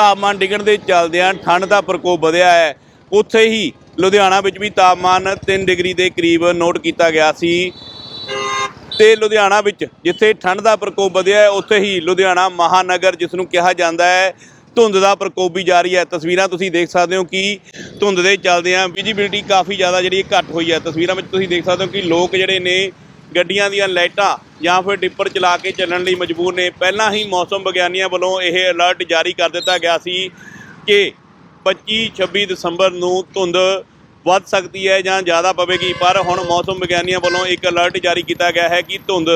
ਤਾਪਮਾਨ ਡਿੱਗਣ ਦੇ ਚੱਲਦਿਆਂ ਠੰਡ ਦਾ ਪ੍ਰਕੋਪ ਵਧਿਆ ਹੈ। ਉੱਥੇ ਹੀ ਲੁਧਿਆਣਾ ਵਿੱਚ ਵੀ ਤਾਪਮਾਨ 3 ਡਿਗਰੀ ਦੇ ਕਰੀਬ ਨੋਟ ਕੀਤਾ ਗਿਆ ਸੀ। ਤੇ ਲੁਧਿਆਣਾ ਵਿੱਚ ਜਿੱਥੇ ਠੰਡ ਦਾ ਪ੍ਰਕੋਪ ਵਧਿਆ ਹੈ, ਉੱਥੇ ਹੀ ਲੁਧਿਆਣਾ ਮਹਾਨਗਰ, ਜਿਸ ਨੂੰ ਕਿਹਾ ਜਾਂਦਾ ਹੈ, ਧੁੰਦ ਦਾ ਪ੍ਰਕੋਪ ਵੀ ਜਾਰੀ ਹੈ। ਤਸਵੀਰਾਂ ਤੁਸੀਂ ਦੇਖ ਸਕਦੇ ਹੋ ਕਿ ਧੁੰਦ ਦੇ ਚੱਲਦਿਆਂ ਵਿਜੀਬਿਲਟੀ ਕਾਫੀ ਜ਼ਿਆਦਾ ਜਿਹੜੀ ਘੱਟ ਹੋਈ ਹੈ। ਤਸਵੀਰਾਂ ਵਿੱਚ ਤੁਸੀਂ ਦੇਖ ਸਕਦੇ ਹੋ ਕਿ ਲੋਕ ਜਿਹੜੇ ਨੇ ਗੱਡੀਆਂ ਦੀਆਂ ਲਾਈਟਾਂ ਜਾਂ ਫਿਰ ਡਿੱਪਰ ਚਲਾ ਕੇ ਚੱਲਣ ਲਈ ਮਜਬੂਰ ਨੇ। ਪਹਿਲਾਂ ਹੀ ਮੌਸਮ ਵਿਗਿਆਨੀਆਂ ਵੱਲੋਂ ਇਹ ਅਲਰਟ ਜਾਰੀ ਕਰ ਦਿੱਤਾ ਗਿਆ ਸੀ ਕਿ 25 26 ਦਸੰਬਰ ਨੂੰ ਧੁੰਦ ਵੱਧ ਸਕਦੀ ਹੈ ਜਾਂ ਜ਼ਿਆਦਾ ਪਵੇਗੀ। ਪਰ ਹੁਣ ਮੌਸਮ ਵਿਗਿਆਨੀਆਂ ਵੱਲੋਂ ਇੱਕ ਅਲਰਟ ਜਾਰੀ ਕੀਤਾ ਗਿਆ ਹੈ ਕਿ ਧੁੰਦ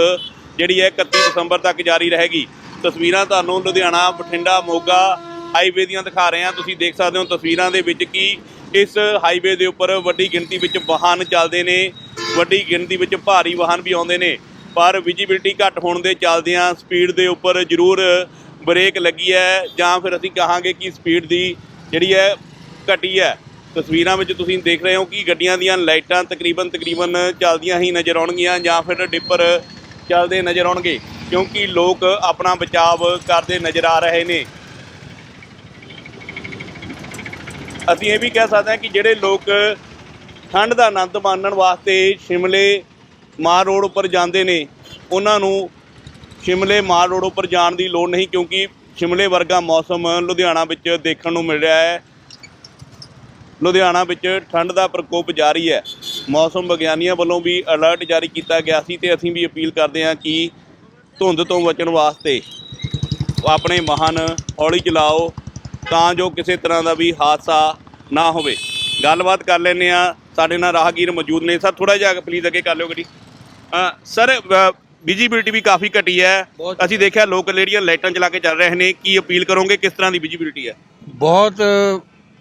ਜਿਹੜੀ ਹੈ 31 ਦਸੰਬਰ ਤੱਕ ਜਾਰੀ ਰਹੇਗੀ। ਤਸਵੀਰਾਂ ਤੁਹਾਨੂੰ ਲੁਧਿਆਣਾ, ਬਠਿੰਡਾ, ਮੋਗਾ ਹਾਈਵੇ ਦੀਆਂ ਦਿਖਾ ਰਹੇ ਹਾਂ। ਤੁਸੀਂ ਦੇਖ ਸਕਦੇ ਹੋ ਤਸਵੀਰਾਂ ਦੇ ਵਿੱਚ ਕਿ ਇਸ ਹਾਈਵੇ ਦੇ ਉੱਪਰ ਵੱਡੀ ਗਿਣਤੀ ਵਿੱਚ ਵਾਹਨ ਚੱਲਦੇ ਨੇ। ਵੱਡੀ ਗਿਣਤੀ ਵਿੱਚ ਭਾਰੀ ਵਾਹਨ ਵੀ ਆਉਂਦੇ ਨੇ, ਪਰ ਵਿਜੀਬਿਲਟੀ ਘੱਟ ਹੋਣ ਦੇ ਚੱਲਦਿਆਂ ਸਪੀਡ ਦੇ ਉੱਪਰ ਜ਼ਰੂਰ ਬ੍ਰੇਕ ਲੱਗੀ ਹੈ ਜਾਂ ਫਿਰ ਅਸੀਂ ਕਹਾਂਗੇ ਕਿ ਸਪੀਡ ਦੀ ਜਿਹੜੀ ਹੈ ਘਟੀ ਹੈ। ਤਸਵੀਰਾਂ ਵਿੱਚ ਤੁਸੀਂ ਦੇਖ ਰਹੇ ਹੋ ਕਿ ਗੱਡੀਆਂ ਦੀਆਂ ਲਾਈਟਾਂ ਤਕਰੀਬਨ ਤਕਰੀਬਨ ਚੱਲਦੀਆਂ ਹੀ ਨਜ਼ਰ ਆਉਣਗੀਆਂ ਜਾਂ ਫਿਰ ਡਿੱਪਰ ਚੱਲਦੇ ਨਜ਼ਰ ਆਉਣਗੇ, ਕਿਉਂਕਿ ਲੋਕ ਆਪਣਾ ਬਚਾਅ ਕਰਦੇ ਨਜ਼ਰ ਆ ਰਹੇ ਨੇ। ਅਸੀਂ ਇਹ ਵੀ ਕਹਿ ਸਕਦੇ ਹਾਂ ਕਿ ਜਿਹੜੇ ਲੋਕ ਠੰਡ ਦਾ ਆਨੰਦ ਮਾਣਨ ਵਾਸਤੇ ਸ਼ਿਮਲੇ ਮਾਰ ਰੋਡ ਉੱਪਰ ਜਾਂਦੇ ਨੇ। ਉਹਨਾਂ ਨੂੰ ਸ਼ਿਮਲੇ ਮਾਰ ਰੋਡ ਉੱਪਰ ਜਾਣ ਦੀ ਲੋੜ ਨਹੀਂ ਕਿਉਂਕਿ ਸ਼ਿਮਲੇ ਵਰਗਾ ਮੌਸਮ ਲੁਧਿਆਣਾ ਵਿੱਚ ਦੇਖਣ ਨੂੰ ਮਿਲ ਰਿਹਾ ਹੈ। ਲੁਧਿਆਣਾ ਵਿੱਚ ਠੰਡ ਦਾ ਪ੍ਰਕੋਪ ਜਾਰੀ ਹੈ। ਮੌਸਮ ਵਿਗਿਆਨੀਆਂ ਵੱਲੋਂ ਵੀ ਅਲਰਟ ਜਾਰੀ ਕੀਤਾ ਗਿਆ ਸੀ ਤੇ ਅਸੀਂ ਵੀ ਅਪੀਲ ਕਰਦੇ ਹਾਂ ਕਿ ਧੁੰਦ ਤੋਂ ਬਚਣ ਵਾਸਤੇ ਆਪਣੇ ਵਾਹਨ ਹੌਲੀ ਚਲਾਓ ਤਾਂ ਜੋ ਕਿਸੇ ਤਰ੍ਹਾਂ ਦਾ ਵੀ ਹਾਦਸਾ ਨਾ ਹੋਵੇ। ਗੱਲਬਾਤ ਕਰ ਲੈਂਦੇ ਆ ਸਾਡੇ ਨਾਲ ਰਾਹਗੀਰ ਮੌਜੂਦ ਨੇ। ਸਰ ਥੋੜਾ ਜਿਹਾ ਪਲੀਜ਼ ਅੱਗੇ ਕਰ ਲਿਓ ਗੱਡੀ। ਸਰ ਵਿਜੀਬਿਲਟੀ ਵੀ ਕਾਫੀ ਘਟੀ ਹੈ। ਅਸੀਂ ਦੇਖਿਆ ਲੋਕ ਲੇਡੀਆਂ ਲਾਈਟਾਂ ਚਲਾ ਕੇ ਚੱਲ ਰਹੇ ਨੇ ਕੀ ਅਪੀਲ ਕਰੋਗੇ? ਕਿਸ ਤਰ੍ਹਾਂ ਦੀ ਵਿਜੀਬਿਲਟੀ ਹੈ? ਬਹੁਤ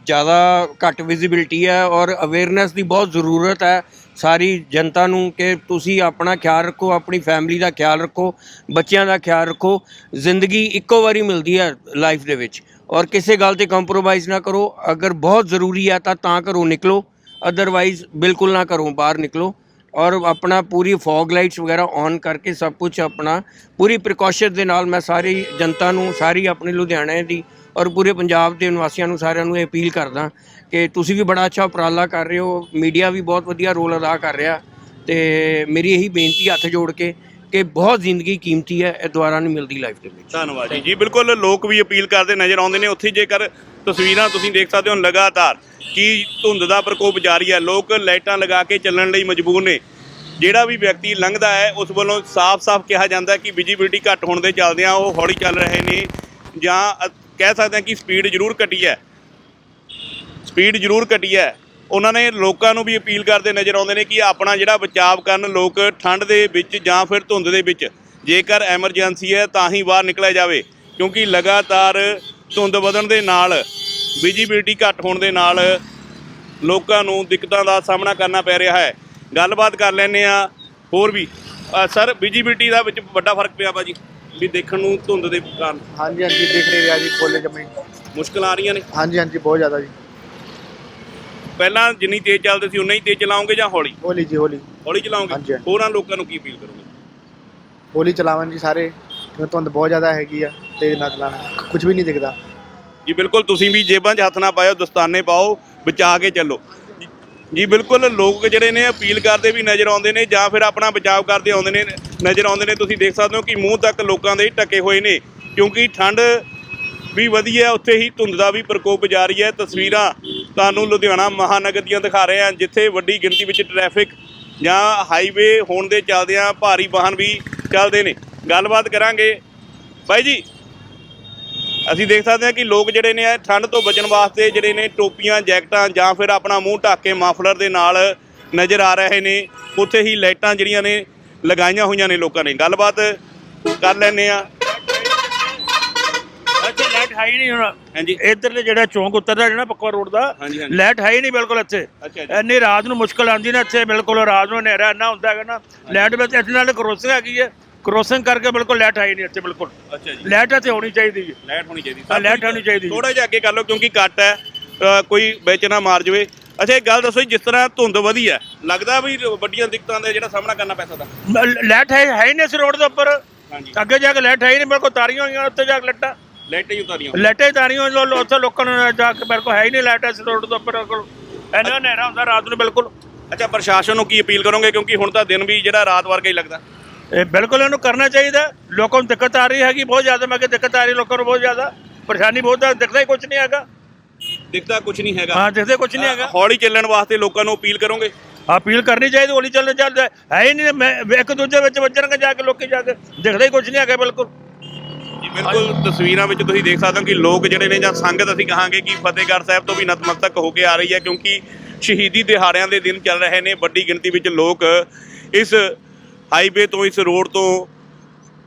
ਜ਼ਿਆਦਾ ਘੱਟ ਵਿਜ਼ਿਬਿਲਟੀ ਹੈ ਔਰ ਅਵੇਅਰਨੈਸ ਦੀ ਬਹੁਤ ਜ਼ਰੂਰਤ ਹੈ। ਸਾਰੀ ਜਨਤਾ ਨੂੰ ਕਿ ਤੁਸੀਂ ਆਪਣਾ ਖਿਆਲ ਰੱਖੋ, ਆਪਣੀ ਫੈਮਿਲੀ ਦਾ ਖਿਆਲ ਰੱਖੋ, ਬੱਚਿਆਂ ਦਾ ਖਿਆਲ ਰੱਖੋ। ਜ਼ਿੰਦਗੀ ਇੱਕੋ ਵਾਰੀ ਮਿਲਦੀ ਹੈ ਲਾਈਫ ਦੇ ਵਿੱਚ। ਔਰ ਕਿਸੇ ਗੱਲ ਤੇ ਕੰਪਰੋਮਾਈਜ਼ ਨਾ ਕਰੋ। ਅਗਰ ਬਹੁਤ ਜ਼ਰੂਰੀ ਹੈ ਤਾਂ ਤਾਂ ਘਰੋਂ ਨਿਕਲੋ। ਅਦਰਵਾਈਜ਼ ਬਿਲਕੁਲ ਨਾ ਘਰੋਂ ਬਾਹਰ ਨਿਕਲੋ। ਔਰ ਆਪਣਾ ਪੂਰੀ ਫੌਗ ਲਾਈਟਸ ਵਗੈਰਾ ਔਨ ਕਰਕੇ ਸਭ ਕੁਝ ਆਪਣਾ ਪੂਰੀ ਪ੍ਰੀਕਾਸ਼ਨ ਦੇ ਨਾਲ ਮੈਂ ਸਾਰੀ ਜਨਤਾ ਨੂੰ, ਸਾਰੀ ਆਪਣੀ ਲੁਧਿਆਣੇ ਦੀ ਔਰ ਪੂਰੇ ਪੰਜਾਬ ਦੇ ਨਿਵਾਸੀਆਂ ਨੂੰ ਸਾਰਿਆਂ ਨੂੰ ਇਹ ਅਪੀਲ ਕਰਦਾ ਕਿ ਤੁਸੀਂ ਵੀ ਬੜਾ ਅੱਛਾ ਉਪਰਾਲਾ ਕਰ ਰਹੇ ਹੋ। ਮੀਡੀਆ ਵੀ ਬਹੁਤ ਵਧੀਆ ਰੋਲ ਅਦਾ ਕਰ ਰਿਹਾ ਤੇ ਮੇਰੀ ਇਹੀ ਬੇਨਤੀ ਹੱਥ ਜੋੜ ਕੇ ਕਿ ਬਹੁਤ ਜ਼ਿੰਦਗੀ ਕੀਮਤੀ ਹੈ, ਇਹ ਦੁਬਾਰਾ ਨਹੀਂ ਮਿਲਦੀ ਲਾਈਫ ਦੇ ਵਿੱਚ। ਧੰਨਵਾਦ ਜੀ। ਜੀ, ਬਿਲਕੁਲ ਲੋਕ ਵੀ ਅਪੀਲ ਕਰਦੇ, ਨਜ਼ਰ ਆਉਂਦੇ ਨੇ। ਉੱਥੇ ਜੇਕਰ ਤਸਵੀਰਾਂ ਤੁਸੀਂ ਦੇਖ ਸਕਦੇ ਹੋ ਲਗਾਤਾਰ ਕੀ ਧੁੰਦ ਦਾ ਪ੍ਰਕੋਪ ਜਾਰੀ ਹੈ। ਲੋਕ ਲਾਈਟਾਂ ਲਗਾ ਕੇ ਚੱਲਣ ਲਈ ਮਜਬੂਰ ਨੇ। ਜਿਹੜਾ ਵੀ ਵਿਅਕਤੀ ਲੰਘਦਾ ਹੈ, ਉਸ ਵੱਲੋਂ ਸਾਫ਼-ਸਾਫ਼ ਕਿਹਾ ਜਾਂਦਾ ਕਿ ਵਿਜੀਬਿਲਟੀ ਘੱਟ ਹੋਣ ਦੇ ਚੱਲਦਿਆਂ ਉਹ ਹੌਲੀ ਚੱਲ ਰਹੇ ਨੇ ਜਾਂ ਕਹਿ ਸਕਦੇ ਹਾਂ ਕਿ ਸਪੀਡ ਜ਼ਰੂਰ ਘਟੀ ਹੈ। ਸਪੀਡ ਜ਼ਰੂਰ ਘਟੀ ਹੈ। ਉਹਨਾਂ ਨੇ ਲੋਕਾਂ ਨੂੰ ਵੀ ਅਪੀਲ ਕਰਦੇ ਨਜ਼ਰ ਆਉਂਦੇ ਨੇ ਕਿ ਆਪਣਾ ਜਿਹੜਾ ਬਚਾਅ ਕਰਨ ਲੋਕ ਠੰਡ ਦੇ ਵਿੱਚ ਜਾਂ ਫਿਰ ਧੁੰਦ ਦੇ ਵਿੱਚ ਜੇਕਰ ਐਮਰਜੈਂਸੀ ਹੈ ਤਾਂ ਹੀ ਬਾਹਰ ਨਿਕਲਿਆ ਜਾਵੇ ਕਿਉਂਕਿ ਲਗਾਤਾਰ ਧੁੰਦ ਵਧਣ ਦੇ ਨਾਲ ਵਿਜੀਬਿਲਟੀ ਘੱਟ ਹੋਣ ਦੇ ਨਾਲ ਲੋਕਾਂ ਨੂੰ ਦਿੱਕਤਾਂ ਦਾ ਸਾਹਮਣਾ ਕਰਨਾ ਪੈ ਰਿਹਾ ਹੈ। ਗੱਲਬਾਤ ਕਰ ਲੈਂਦੇ ਆ ਹੋਰ ਵੀ। ਸਰ ਵਿਜੀਬਿਲਟੀ ਦਾ ਵਿੱਚ ਵੱਡਾ ਫ਼ਰਕ ਪਿਆ ਭਾਜੀ ਵੀ ਦੇਖਣ ਨੂੰ ਧੁੰਦ ਦੇ ਕਾਰਨ। ਹਾਂਜੀ ਹਾਂਜੀ ਦਿਖ ਰਿਹਾ ਜੀ ਕੋਲੇ ਜਮੀ। ਮੁਸ਼ਕਲਾਂ ਆ ਰਹੀਆਂ ਨੇ। ਹਾਂਜੀ ਹਾਂਜੀ ਬਹੁਤ ਜ਼ਿਆਦਾ ਜੀ। ਪਹਿਲਾਂ ਜਿੰਨੀ ਤੇਜ਼ ਚੱਲਦੇ ਸੀ ਉਨਾ ਹੀ ਤੇਜ਼ ਚਲਾਉਂਗੇ ਜਾਂ ਹੌਲੀ? ਹੋਲੀ ਜੀ ਹੋਲੀ। ਹੌਲੀ ਚਲਾਉਂਗੇ ਹਾਂਜੀ। ਹੋਰਾਂ ਲੋਕਾਂ ਨੂੰ ਕੀ ਅਪੀਲ ਕਰੋਗੇ? ਹੋਲੀ ਚਲਾਵਣ ਜੀ ਸਾਰੇ। ਕਿਉਂ ਧੁੰਦ ਬਹੁਤ ਜ਼ਿਆਦਾ ਹੈਗੀ ਆ ਤੇਜ਼ ਨਾ ਚਲਾਣਾ ਕੁਝ ਵੀ ਨਹੀਂ ਦਿਖਦਾ। ਜੀ ਬਿਲਕੁਲ ਤੁਸੀਂ ਵੀ ਜੇਬਾਂ 'ਚ ਹੱਥ ਨਾ ਪਾਇਓ ਦਸਤਾਨੇ ਪਾਓ ਬਚਾ ਕੇ ਚੱਲੋ। ਜੀ- ਜੀ ਬਿਲਕੁਲ ਲੋਕ ਜਿਹੜੇ ਨੇ ਅਪੀਲ ਕਰਦੇ ਵੀ ਨਜ਼ਰ ਆਉਂਦੇ ਨੇ ਜਾਂ ਫਿਰ ਆਪਣਾ ਬਚਾਅ ਕਰਦੇ ਆਉਂਦੇ ਨੇ ਨਜ਼ਰ ਆਉਂਦੇ ਨੇ। ਤੁਸੀਂ ਦੇਖ ਸਕਦੇ ਹੋ ਕਿ ਮੂੰਹ ਤੱਕ ਲੋਕਾਂ ਦੇ ਟਕੇ ਹੋਏ ਨੇ ਕਿਉਂਕਿ ਠੰਡ ਵੀ ਵਧੀ ਹੈ ਉੱਥੇ ਹੀ ਧੁੰਦ ਦਾ ਵੀ ਪ੍ਰਕੋਪ ਜਾਰੀ ਹੈ। ਤਸਵੀਰਾਂ ਤੁਹਾਨੂੰ ਲੁਧਿਆਣਾ ਮਹਾਨਗਰ ਦੀਆਂ ਦਿਖਾ ਰਹੇ ਹਾਂ, ਜਿੱਥੇ ਵੱਡੀ ਗਿਣਤੀ ਵਿੱਚ ਟ੍ਰੈਫਿਕ ਜਾਂ ਹਾਈਵੇ ਹੋਣ ਦੇ ਚੱਲਦਿਆਂ ਭਾਰੀ ਵਾਹਨ ਵੀ ਚੱਲਦੇ ਨੇ। ਗੱਲਬਾਤ ਕਰਾਂਗੇ। ਬਾਈ ਜੀ, ਅਸੀਂ ਦੇਖ ਸਕਦੇ ਹਾਂ ਕਿ ਲੋਕ ਜਿਹੜੇ ਨੇ ਠੰਡ ਤੋਂ ਬਚਣ ਵਾਸਤੇ ਜਿਹੜੇ ਨੇ ਟੋਪੀਆਂ, ਜੈਕਟਾਂ ਜਾਂ ਫਿਰ ਆਪਣਾ ਮੂੰਹ ਢੱਕ ਕੇ ਮਾਫਲਰ ਦੇ ਨਾਲ ਨਜ਼ਰ ਆ ਰਹੇ ਨੇ। ਉੱਥੇ ਹੀ ਲਾਈਟਾਂ ਜਿਹੜੀਆਂ ਨੇ ਲਗਾਈਆਂ ਹੋਈਆਂ ਨੇ ਲੋਕਾਂ ਨੇ। ਗੱਲਬਾਤ ਕਰ ਲੈਂਦੇ ਆ ਲਾਈਟ ਹੈ ਹੀ ਨਹੀਂ ਹੁਣ। ਹਾਂਜੀ। ਇੱਧਰਲੇ ਜਿਹੜਾ ਚੌਂਕ ਉੱਤਰਦਾ ਜਿਹੜਾ ਪੱਕਾ ਰੋਡ ਦਾ ਹਾਂਜੀ ਹਾਂਜੀ। ਲਾਈਟ ਹੈ ਹੀ ਨਹੀਂ ਬਿਲਕੁਲ ਇੱਥੇ। ਅੱਛਾ ਜੀ ਇੰਨੀ ਰਾਤ ਨੂੰ ਮੁਸ਼ਕਲ ਆਉਂਦੀ ਨਾ ਇੱਥੇ ਬਿਲਕੁਲ ਰਾਤ ਨੂੰ ਹਨੇਰਾ ਇੰਨਾ ਹੁੰਦਾ ਹੈਗਾ ਨਾ। ਲਾਈਟ ਵਿੱਚ ਇੱਥੇ ਨਾਲ ਕ੍ਰੋਸਿੰਗ ਹੈਗੀ ਹੈ। ਕ੍ਰੋਸਿੰਗ ਕਰਕੇ ਬਿਲਕੁਲ ਲਾਈਟ ਹੈ ਹੀ ਨਹੀਂ ਇੱਥੇ ਬਿਲਕੁਲ। ਅੱਛਾ ਜੀ। ਲਾਈਟ ਇੱਥੇ ਹੋਣੀ ਚਾਹੀਦੀ ਹੈ। ਲਾਈਟ ਹੋਣੀ ਚਾਹੀਦੀ। ਹਾਂ, ਲਾਈਟ ਹੋਣੀ ਚਾਹੀਦੀ। ਥੋੜਾ ਜਿਹਾ ਅੱਗੇ ਕਰ ਲਓ ਕਿਉਂਕਿ ਕੱਟ ਹੈ ਅ, ਕੋਈ ਵਿੱਚ ਨਾ ਮਾਰ ਜਵੇ। ਅੱਛਾ ਇੱਕ ਗੱਲ ਦੱਸੋ ਜੀ, ਜਿਸ ਤਰ੍ਹਾਂ ਧੁੰਦ ਵਧੀ ਹੈ ਲੱਗਦਾ ਵੀ ਵੱਡੀਆਂ ਦਿੱਕਤਾਂ ਦਾ ਜਿਹੜਾ ਸਾਹਮਣਾ ਕਰਨਾ ਪੈ ਸਕਦਾ ਮ- ਲਾਈਟ ਹੈ ਹੈ ਹੀ ਨਹੀਂ ਇਸ ਰੋਡ ਦੇ ਉੱਪਰ। ਹਾਂਜੀ। ਅੱਗੇ ਜਾ ਕੇ ਲਾਈਟ ਹੈ ਹੀ ਨਹੀਂ ਬਿਲਕੁਲ ਤਾਰੀਆਂ ਹੋਈਆਂ ਉੱਤੇ ਜਾ ਕੇ ਲੱਟਾਂ। ਲਾਈਟਾਂ ਹੀ ਉਤਾਰੀਆਂ ਲੈਟੇ ਤਾਰੀਆਂ ਲੋ ਲੋ- ਉੱਥੇ ਲੋਕਾਂ ਨੂੰ ਜਾ ਕੇ ਬਿਲਕੁਲ ਹੈ ਹੀ ਨਹੀਂ ਲਾਈਟ ਇਸ ਰੋਡ ਤੋਂ ਉੱਪਰ ਬਿਲਕੁਲ। ਇੰਨਾ ਹਨੇਰਾ ਹੁੰਦਾ ਰਾਤ ਨੂੰ ਬਿਲਕੁਲ। ਅੱਛਾ ਪ੍ਰਸ਼ਾਸਨ ਨੂੰ ਕੀ ਅਪੀਲ ਕਰੋਗੇ? ਕਿਉਂਕਿ ਹੁਣ ਤਾਂ ਦਿਨ ਵੀ ਜਿਹੜਾ ਰਾਤ ਵਰਗਾ ਹੀ ਲੱਗਦਾ। ਇਹ ਬਿਲਕੁਲ ਇਹਨੂੰ ਕਰਨਾ ਚਾਹੀਦਾ। ਲੋਕਾਂ ਨੂੰ ਦਿੱਕਤ ਆ ਰਹੀ ਹੈਗੀ ਬਹੁਤ ਜ਼ਿਆਦਾ। ਮੈਂ ਕਿ ਦਿੱਕਤ ਆ ਰਹੀ ਲੋਕਾਂ ਨੂੰ ਬਹੁਤ ਜ਼ਿਆਦਾ। ਪਰੇਸ਼ਾਨੀ ਬਹੁਤ ਹੈ ਦਿਖਦਾ ਹੀ ਕੁਝ ਨਹੀਂ ਹੈਗਾ। ਦਿਖਦਾ ਕੁਝ ਨਹੀਂ ਹੈਗਾ। ਹਾਂ ਦਿਖਦੇ ਕੁਝ ਨਹੀਂ ਹੈਗਾ। ਹੌਲੀ ਚੱਲਣ ਵਾਸਤੇ ਲੋਕਾਂ ਨੂੰ ਅਪੀਲ ਕਰੋਗੇ? ਅਪੀਲ ਕਰਨੀ ਚਾਹੀਦੀ ਹੌਲੀ ਚੱਲਣ ਚੱਲਦਾ ਹੈ ਹੀ ਨਹੀਂ। ਮੈਂ ਇੱਕ ਦੂਜੇ ਵਿੱਚ ਵੱਜਣਗੇ ਜਾ ਕੇ ਲੋਕੀ ਜਾ ਕੇ। ਦਿਖਦਾ ਹੀ ਕੁਝ ਨਹੀਂ ਹੈਗਾ ਬਿਲਕੁਲ। ਜੀ, ਬਿਲਕੁਲ ਤਸਵੀਰਾਂ ਵਿੱਚ ਤੁਸੀਂ ਦੇਖ ਸਕਦੇ ਹੋ ਕਿ ਲੋਕ ਜਿਹੜੇ ਨੇ ਜਾਂ ਸੰਗਤ, ਅਸੀਂ ਕਹਾਂਗੇ ਕਿ ਫਤਿਹਗੜ੍ਹ ਸਾਹਿਬ ਤੋਂ ਵੀ ਨਤਮਸਤਕ ਹੋ ਕੇ ਆ ਰਹੀ ਹੈ, ਕਿਉਂਕਿ ਸ਼ਹੀਦੀ ਦਿਹਾੜਿਆਂ ਦੇ ਦਿਨ ਚੱਲ ਰਹੇ ਨੇ, ਵੱਡੀ ਗਿਣਤੀ ਵਿੱਚ ਲੋਕ ਇਸ ਹਾਈਵੇ ਤੋਂ, ਇਸ ਰੋਡ ਤੋਂ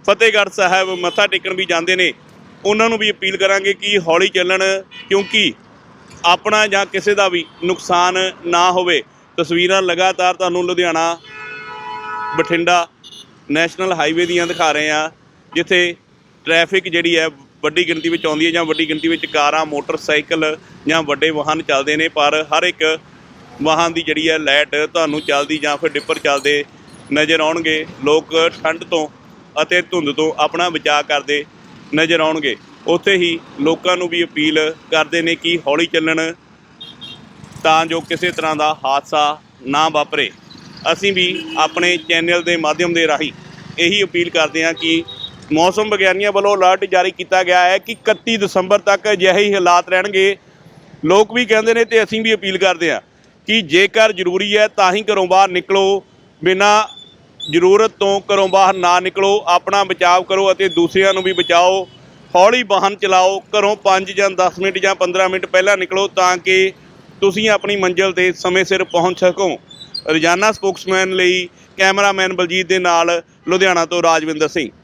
ਫਤਿਹਗੜ੍ਹ ਸਾਹਿਬ ਮੱਥਾ ਟੇਕਣ ਵੀ ਜਾਂਦੇ ਨੇ। ਉਹਨਾਂ ਨੂੰ ਵੀ ਅਪੀਲ ਕਰਾਂਗੇ ਕਿ ਹੌਲੀ ਚੱਲਣ, ਕਿਉਂਕਿ ਆਪਣਾ ਜਾਂ ਕਿਸੇ ਦਾ ਵੀ ਨੁਕਸਾਨ ਨਾ ਹੋਵੇ। ਤਸਵੀਰਾਂ ਲਗਾਤਾਰ ਤੁਹਾਨੂੰ ਲੁਧਿਆਣਾ, ਬਠਿੰਡਾ ਨੈਸ਼ਨਲ ਹਾਈਵੇ ਦੀਆਂ ਦਿਖਾ ਰਹੇ ਆ ਜਿੱਥੇ ਟ੍ਰੈਫਿਕ ਜਿਹੜੀ ਹੈ ਵੱਡੀ ਗਿਣਤੀ ਵਿੱਚ ਆਉਂਦੀ ਹੈ ਜਾਂ ਵੱਡੀ ਗਿਣਤੀ ਵਿੱਚ ਕਾਰਾਂ, ਮੋਟਰਸਾਈਕਲ ਜਾਂ ਵੱਡੇ ਵਾਹਨ ਚੱਲਦੇ ਨੇ, ਪਰ ਹਰ ਇੱਕ ਵਾਹਨ ਦੀ ਜਿਹੜੀ ਹੈ ਲਾਈਟ ਤੁਹਾਨੂੰ ਚੱਲਦੀ ਜਾਂ ਫਿਰ ਡਿੱਪਰ ਚੱਲਦੇ ਨਜ਼ਰ ਆਉਣਗੇ। ਲੋਕ ਠੰਡ ਤੋਂ ਅਤੇ ਧੁੰਦ ਤੋਂ ਆਪਣਾ ਬਚਾਅ ਕਰਦੇ ਨਜ਼ਰ ਆਉਣਗੇ। ਉੱਥੇ ਹੀ ਲੋਕਾਂ ਨੂੰ ਵੀ ਅਪੀਲ ਕਰਦੇ ਨੇ ਕਿ ਹੌਲੀ ਚੱਲਣ ਤਾਂ ਜੋ ਕਿਸੇ ਤਰ੍ਹਾਂ ਦਾ ਹਾਦਸਾ ਨਾ ਵਾਪਰੇ। ਅਸੀਂ ਵੀ ਆਪਣੇ ਚੈਨਲ ਦੇ ਮਾਧਿਅਮ ਦੇ ਰਾਹੀਂ ਇਹੀ ਅਪੀਲ ਕਰਦੇ ਹਾਂ ਕਿ ਮੌਸਮ ਵਿਗਿਆਨੀਆਂ ਵੱਲੋਂ ਅਲਰਟ ਜਾਰੀ ਕੀਤਾ ਗਿਆ ਹੈ ਕਿ 31 ਦਸੰਬਰ ਤੱਕ ਅਜਿਹੇ ਹੀ ਹਾਲਾਤ ਰਹਿਣਗੇ। ਲੋਕ ਵੀ ਕਹਿੰਦੇ ਨੇ ਤੇ ਅਸੀਂ ਵੀ ਅਪੀਲ ਕਰਦੇ ਹਾਂ ਕਿ ਜੇਕਰ ਜ਼ਰੂਰੀ ਹੈ ਤਾਂ ਹੀ ਘਰੋਂ ਬਾਹਰ ਨਿਕਲੋ, ਬਿਨਾਂ ਜ਼ਰੂਰਤ ਤੋਂ ਘਰੋਂ ਬਾਹਰ ਨਾ ਨਿਕਲੋ, ਆਪਣਾ ਬਚਾਅ ਕਰੋ ਅਤੇ ਦੂਸਰਿਆਂ ਨੂੰ ਵੀ ਬਚਾਓ, ਹੌਲੀ ਵਾਹਨ ਚਲਾਓ, ਘਰੋਂ 5 ਜਾਂ 10 ਮਿੰਟ ਜਾਂ 15 ਮਿੰਟ ਪਹਿਲਾਂ ਨਿਕਲੋ ਤਾਂ ਕਿ ਤੁਸੀਂ ਆਪਣੀ ਮੰਜ਼ਿਲ ਤੇ ਸਮੇਂ ਸਿਰ ਪਹੁੰਚ ਸਕੋ। ਰੋਜ਼ਾਨਾ ਸਪੋਕਸਮੈਨ ਲਈ ਕੈਮਰਾਮੈਨ ਬਲਜੀਤ ਦੇ ਨਾਲ ਲੁਧਿਆਣਾ ਤੋਂ ਰਾਜਵਿੰਦਰ ਸਿੰਘ।